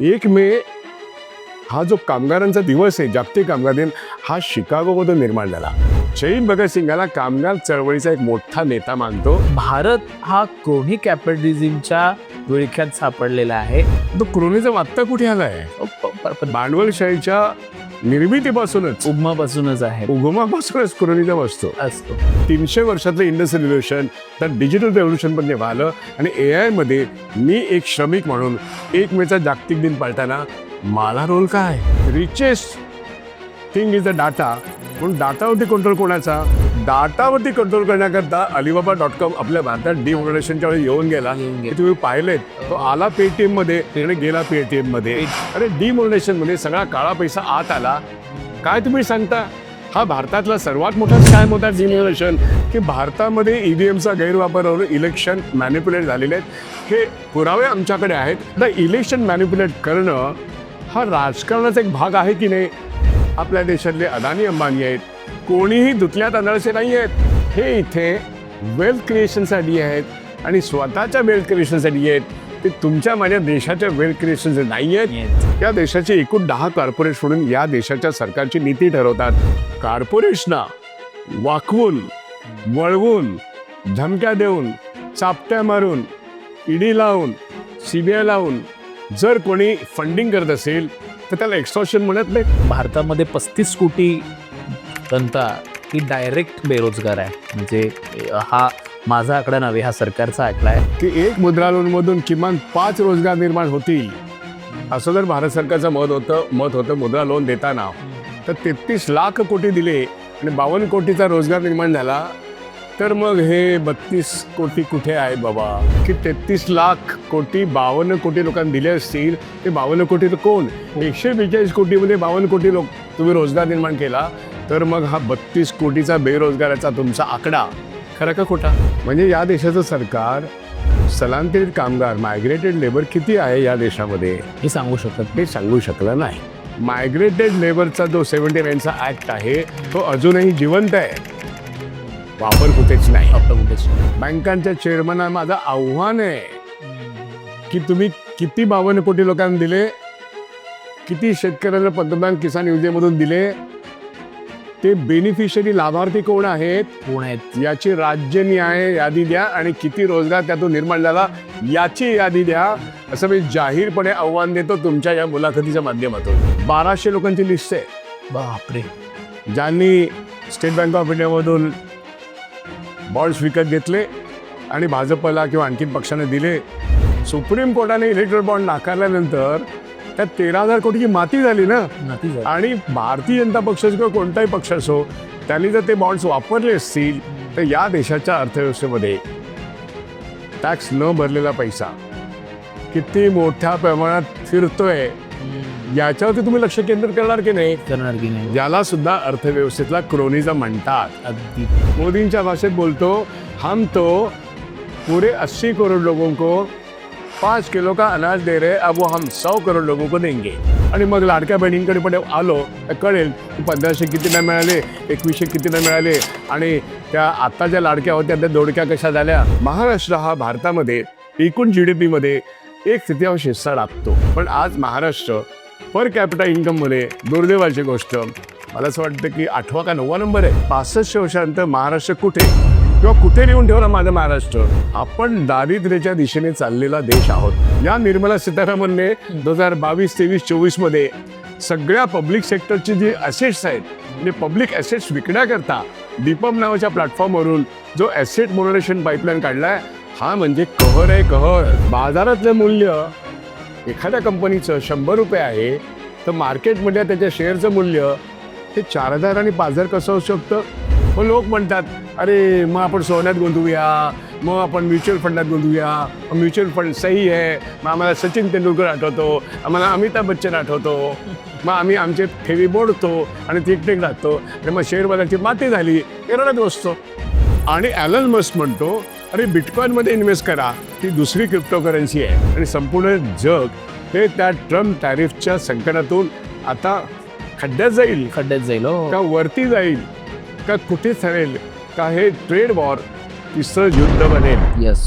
एक मे हा जो कामगारांचा दिवस आहे जागतिक कामगार दिन हा शिकागोमधून निर्माण झाला. शहीद भगतसिंगाला कामगार चळवळीचा एक मोठा नेता मानतो. भारत हा क्रोनी कॅपिटलिझमच्या विळख्यात सापडलेला आहे? तो क्रोनिझम आत्ता कुठे प- प- भांडवलशाहीच्या निर्मितीपासूनच. उगमापासूनच आहे. उगमापासूनच क्रोनिझम असतो असतो. तीनशे वर्षातलं इंडस्ट्रियल रिव्होल्युशन तर डिजिटल रेव्होल्युशन पण जेव्हा आलं आणि ए आयमध्ये मी एक श्रमिक म्हणून एक मेचा जागतिक दिन पाळताना मला रोल काय? Richest thing is the data म्हणून डाटावरती कंट्रोल कोणाचा? डाटावरती कंट्रोल करण्याकरता अलिबाबा डॉट कॉम आपल्या भारतात डिमोनेशनच्या वेळी येऊन गेला. हे तुम्ही पाहिलेत. तो आला पेटीएममध्ये आणि गेला पेटीएममध्ये. अरे डिमोनेशनमध्ये सगळा काळा पैसा आत आला. काय तुम्ही सांगता? हा भारतातला सर्वात मोठा स्कॅम होता डिमोनेशन की भारतामध्ये E ईव्हीएमचा गैरवापर करून इलेक्शन मॅनिप्युलेट झालेले आहेत. हे पुरावे आमच्याकडे आहेत. द इलेक्शन मॅनिप्युलेट करणं हा राजकारणाचा एक भाग आहे की नाही? आपल्या देशातले अदानी अंबानी आहेत. कोणीही धुतल्या तांदळाचे नाही आहेत. हे इथे वेल्थ क्रिएशनसाठी आहेत आणि स्वतःच्या वेल्थ क्रिएशनसाठी आहेत. ते तुमच्या माझ्या देशाच्या वेल्थ क्रिएशनसाठी नाही आहेत. या देशाचे एकूण दहा कॉर्पोरेट म्हणून या देशाच्या सरकारची नीती ठरवतात. कॉर्पोरेशना वाकवून वळवून धमक्या देऊन चापट्या मारून ईडी लावून सी बी आय लावून जर कोणी फंडिंग करत असेल तर त्याला एक्स्ट्रॉशन म्हणत नाही. भारतामध्ये पस्तीस कोटी जनता ही डायरेक्ट बेरोजगार आहे. म्हणजे हा माझा आकडा नव्हे हा सरकारचा आकडा आहे. की एक मुद्रा लोनमधून किमान पाच रोजगार निर्माण होतील. असं जर भारत सरकारचं मत होतं मत होतं मुद्रा लोन देताना तर तेहतीस लाख कोटी दिले आणि बावन्न कोटीचा रोजगार निर्माण झाला. तर मग हे बत्तीस कोटी कुठे आहे बाबा? की तेहतीस लाख कोटी बावन्न कोटी लोकांना दिले असतील ते बावन्न कोटी तर कोण? एकशे बेचाळीस कोटीमध्ये बावन्न कोटी लोक तुम्ही रोजगार निर्माण केला तर मग हा बत्तीस कोटीचा बेरोजगाराचा तुमचा आकडा खरा का खोटा? म्हणजे या देशाचं सरकार स्थलांतरित कामगार मायग्रेटेड लेबर किती आहे या देशामध्ये? हे सांगू शकत हे सांगू शकलं नाही. मायग्रेटेड लेबरचा जो सेव्हन्टी नाईनचा ॲक्ट आहे तो अजूनही जिवंत आहे. वापर कुठेच नाही. बँकांच्या चेअरमनला माझं आव्हान आहे की तुम्ही किती बावन्न कोटी लोकांना दिले किती शेतकऱ्यांना पंतप्रधान किसान योजनेमधून दिले ते बेनिफिशरी लाभार्थी कोण आहेत? कोण आहेत? याची राज्य न्याय यादी द्या आणि किती रोजगार त्यातून निर्माण झाला याची यादी द्या असं मी जाहीरपणे आव्हान देतो तुमच्या या मुलाखतीच्या माध्यमातून. बाराशे लोकांची लिस्ट आहे. बापरे. ज्यांनी स्टेट बँक ऑफ इंडियामधून बॉन्ड्स विकत घेतले आणि भाजपला किंवा आणखीन पक्षाने दिले. सुप्रीम कोर्टाने इलेक्ट्रल बॉन्ड नाकारल्यानंतर त्यात तेरा हजार कोटीची माती झाली ना. आणि भारतीय जनता पक्ष असो किंवा कोणताही पक्ष असो त्यांनी जर ते बॉन्ड्स वापरले असतील तर या देशाच्या अर्थव्यवस्थेमध्ये टॅक्स न भरलेला पैसा किती मोठ्या प्रमाणात फिरतोय. याच्यावरती तुम्ही लक्ष केंद्रित करणार की नाही? करणार की नाही. याला सुद्धा अर्थव्यवस्थेतला क्रोनिझम म्हणतात. अगदी. मोदींच्या भाषेत बोलतो हम तो पूरे अस्सी करोड़ लोगों को पाच किलो का अनाज दे रहे अब वो हम सौ करोड़ लोगों को देंगे. आणि मग लाडक्या बहिणींकडे पण आलो तर कळेल की पंधराशे कितीला मिळाले एकवीसशे कितीला मिळाले आणि त्या आत्ता ज्या लाडक्या होत्या त्या दोडक्या कशा झाल्या? महाराष्ट्र हा भारतामध्ये एकूण जी डी पीमध्ये एक तृतीयांश हिस्सा लागतो. पण आज महाराष्ट्र पर कॅपिटल इन्कममध्ये दुर्दैवाची गोष्ट. मला असं वाटतं की आठवा का नववा नंबर आहे? पासष्ट वर्षानंतर महाराष्ट्र कुठे? किंवा कुठे नेऊन ठेवला माझं महाराष्ट्र? आपण दारिद्र्याच्या दिशेने चाललेला देश आहोत. या निर्मला सीतारामनने दोन हजार बावीस तेवीस चोवीसमध्ये सगळ्या पब्लिक सेक्टरचे जे असेट्स आहेत म्हणजे पब्लिक असेट्स विकण्याकरता दीपम नावाच्या प्लॅटफॉर्मवरून जो ॲसेट मोनोरेशन पाईपलाईन काढला आहे हा म्हणजे कहर आहे कहर. बाजारातलं मूल्य एखाद्या कंपनीचं शंभर रुपये आहे तर मार्केटमध्ये त्याच्या शेअरचं मूल्य हे चार हजार आणि पाच हजार कसं असू शकतं? मग लोक म्हणतात अरे मग आपण सोन्यात गुंतवूया मग आपण म्युच्युअल फंडात गुंतवूया म्युच्युअल फंड सही आहे मग आम्हाला सचिन तेंडुलकर आठवतो आम्हाला अमिताभ बच्चन आठवतो मग आम्ही आमचे ठेवी मोडतो आणि तिकटेक राहतो आणि मग शेअर बाजाराची माती झाली हे रडत बसतो. आणि ॲलन मस्क म्हणतो अरे बिटकॉईनमध्ये इन्व्हेस्ट करा ती दुसरी क्रिप्टोकरन्सी आहे. आणि संपूर्ण जग हे त्या ट्रम्प टॅरिफच्या संकटातून आता खड्ड्यात जाईल. खड्ड्यात जाईल हो. का वरती जाईल का कुठे ठरेल का हे ट्रेड वॉर तिसरं युद्ध बनेल. येस